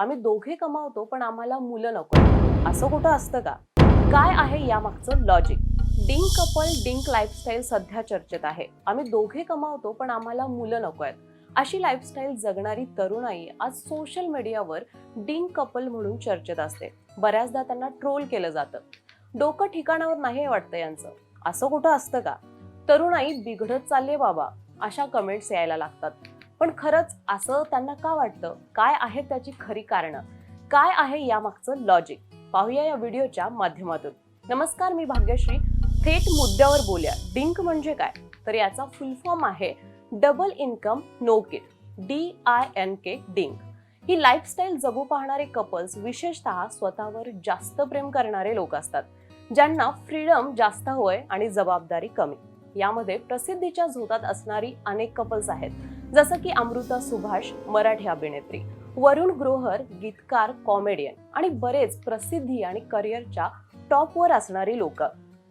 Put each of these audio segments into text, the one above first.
आम्ही दोघे कमावतो पण आम्हाला मुलं नको असं कुठं असतं का? काय आहे यामागचं logic DINK couple DINK lifestyle सध्या चर्चेत आहे. आम्ही दोघे कमावतो पण आम्हाला मुलं नको आहेत. अशी लाईफस्टाईल जगणारी तरुणाई आज सोशल मीडियावर डिंक कपल म्हणून चर्चेत असते. बऱ्याचदा त्यांना ट्रोल केलं जातं. डोकं ठिकाणावर नाही वाटतं यांचं. असं कुठं असतं का? तरुणाई बिघडत चालले बाबा. अशा कमेंट्स यायला लागतात. पण खरंच असं त्यांना का वाटतं? काय आहे त्याची खरी कारणं? काय आहे यामागचं लॉजिक पाहूया या व्हिडिओच्या माध्यमातून. नमस्कार मी भाग्यश्री. थेट मुद्द्यावर बोलूया. डिंक म्हणजे काय? तर याचा फुल फॉर्म आहे double income no kid D I N K DINK. He lifestyle जगू पाहणारे कपल्स विशेषतः स्वतःवर जास्त प्रेम करणारे लोक असतात ज्यांना फ्रीडम जास्त होय आणि जबाबदारी कमी. यामध्ये प्रसिद्धीच्या झोतात असणारी अनेक कपल्स आहेत. जसं की अमृता सुभाष मराठी अभिनेत्री. वरुण ग्रोहर गीतकार कॉमेडियन आणि बरेच प्रसिद्धी आणि करिअरच्या टॉपवर असणारी लोक.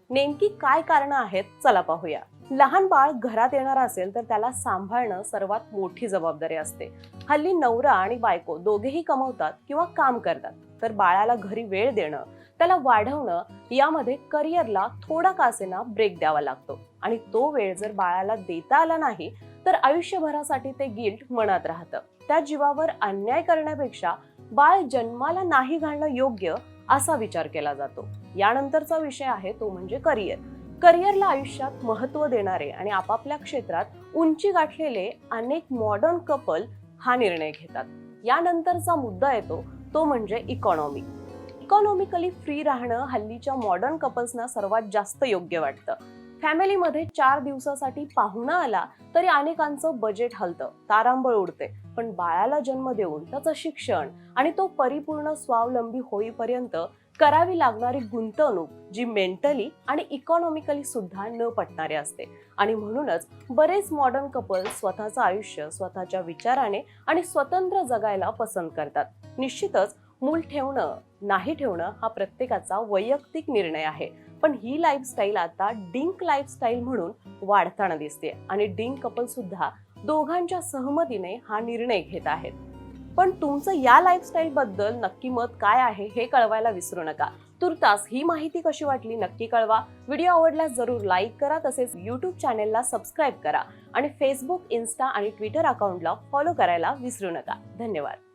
नेमकी काय कारणं आहेत? चला पाहूया. लहान बाळ घरात येणार असेल तर त्याला सांभाळणं सर्वात मोठी जबाबदारी असते. हल्ली नवरा आणि बायको दोघेही कमवतात किंवा काम करतात. तर बाळाला घरी वेळ देणं त्याला वाढवणं यामध्ये करिअरला थोडा कासेना ब्रेक द्यावा लागतो. आणि तो वेळ जर बाळाला देता आला नाही तर आयुष्यभरासाठी ते गिल्ट मनात राहतं. त्या जीवावर अन्याय करण्यापेक्षा बाळ जन्माला नाही घालणं योग्य असा विचार केला जातो. यानंतरचा विषय आहे तो म्हणजे करिअर करिअरला आयुष्यात महत्त्व देणारे आणि आपापल्या क्षेत्रात उंची गाठलेले अनेक मॉडर्न कपल हा निर्णय घेतात. यानंतरचा मुद्दा येतो तो म्हणजे इकॉनॉमी इकॉनॉमिकली फ्री राहणं हल्लीच्या मॉडर्न कपल्सना सर्वात जास्त योग्य वाटतं. फॅमिलीमध्ये चार दिवसासाठी पाहुणा आला तरी अनेकांचं बजेट हलतं तारांबळ उडते. पण बाळाला जन्म देऊन त्याचं शिक्षण आणि तो परिपूर्ण स्वावलंबी होईपर्यंत करावी लागणारी गुंतवणूक जी मेंटली आणि इकॉनॉमिकली सुद्धा न पटणारी असते. आणि म्हणूनच बरेच मॉडर्न कपल स्वतःचं आयुष्य स्वतःच्या विचाराने आणि स्वतंत्र जगायला पसंत करतात. निश्चितच मूल ठेवणं नाही ठेवणं हा प्रत्येकाचा वैयक्तिक निर्णय आहे. पण ही लाईफस्टाईल आता डिंक लाईफस्टाईल म्हणून वाढताना दिसते आणि डिंक कपल सुद्धा दोघांच्या सहमतीने हा निर्णय घेत आहेत. पण तुमचं या लाईफस्टाईल बद्दल नक्की मत काय आहे हे कळवायला विसरू नका. तुर्तास ही माहिती कशी वाटली नक्की कळवा. व्हिडिओ आवडल्यास जरूर लाईक करा तसेच यूट्यूब चॅनेलला सबस्क्राईब करा आणि फेसबुक इन्स्टा आणि ट्विटर अकाउंटला फॉलो करायला विसरू नका. धन्यवाद.